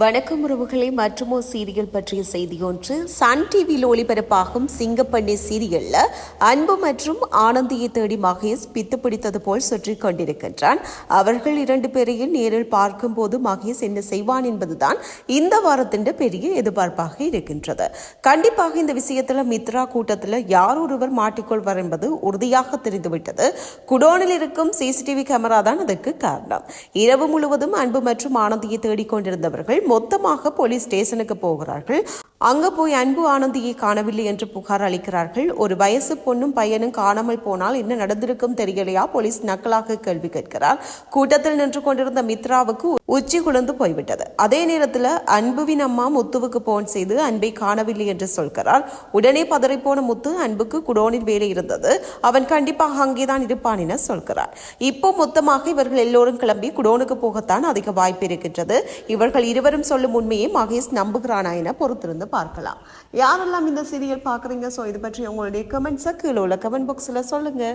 வணக்கம் உறவுகளை மற்றுமோ சீரியல் பற்றிய செய்தி ஒன்று. சன் டிவியில் ஒளிபரப்பாகும் சிங்கப்பண்ணி சீரியல்ல அன்பு மற்றும் ஆனந்தியை தேடி மகேஷ் பித்து பிடித்தது போல் சுற்றிக் கொண்டிருக்கின்றான். அவர்கள் இரண்டு பேரையும் நேரில் பார்க்கும்போது மகேஷ் என்ன செய்வான் என்பதுதான் இந்த வாரத்தின் பெரிய எதிர்பார்ப்பாக இருக்கின்றது. கண்டிப்பாக இந்த விஷயத்துல மித்ரா கூட்டத்தில் யார் ஒருவர் மாட்டிக்கொள்வார் என்பது உறுதியாக தெரிந்துவிட்டது. குடோனில் இருக்கும் சிசிடிவி கேமரா தான் அதற்கு காரணம். இரவு முழுவதும் அன்பு மற்றும் ஆனந்தியை தேடிக்கொண்டிருந்தவர்கள் மொத்தமாக போலீஸ் ஸ்டேஷனுக்கு போகிறார்கள். அங்க போய் அன்பு ஆனந்தியை காணவில்லை என்று புகார் அளிக்கிறார்கள். ஒரு வயசு பொண்ணும் பையனும் காணாமல் போனால் என்ன நடந்திருக்கும் தெரியலையா? போலீஸ் நக்கலாக கேள்வி கேட்கிறார். கூட்டத்தில் நின்று கொண்டிருந்த மித்ராவுக்கு உச்சி குழந்து போய்விட்டது. அதே நேரத்தில் அன்புவின் அம்மா முத்துவுக்கு போன் செய்து அன்பை காணவில்லை என்று சொல்கிறார். உடனே பதறிப்போன முத்து அன்புக்கு குடோனில் வேலை இருந்தது. அவன் கண்டிப்பாக அங்கேதான் இருப்பான் என சொல்கிறார். இப்போ மொத்தமாக இவர்கள் எல்லோரும் கிளம்பி குடோனுக்கு போகத்தான் அதிக வாய்ப்பு இருக்கின்றது. இவர்கள் இருவரும் சொல்லும் உண்மையை மகேஷ் நம்புகிறானா என பொறுத்திருந்து பார்க்கலாம். யாரெல்லாம் இந்த சீரியல் பார்க்குறீங்க? ஸோ இது பற்றி உங்களுடைய கமெண்ட்ஸை கீழே உள்ள கமெண்ட் பாக்ஸில் சொல்லுங்க.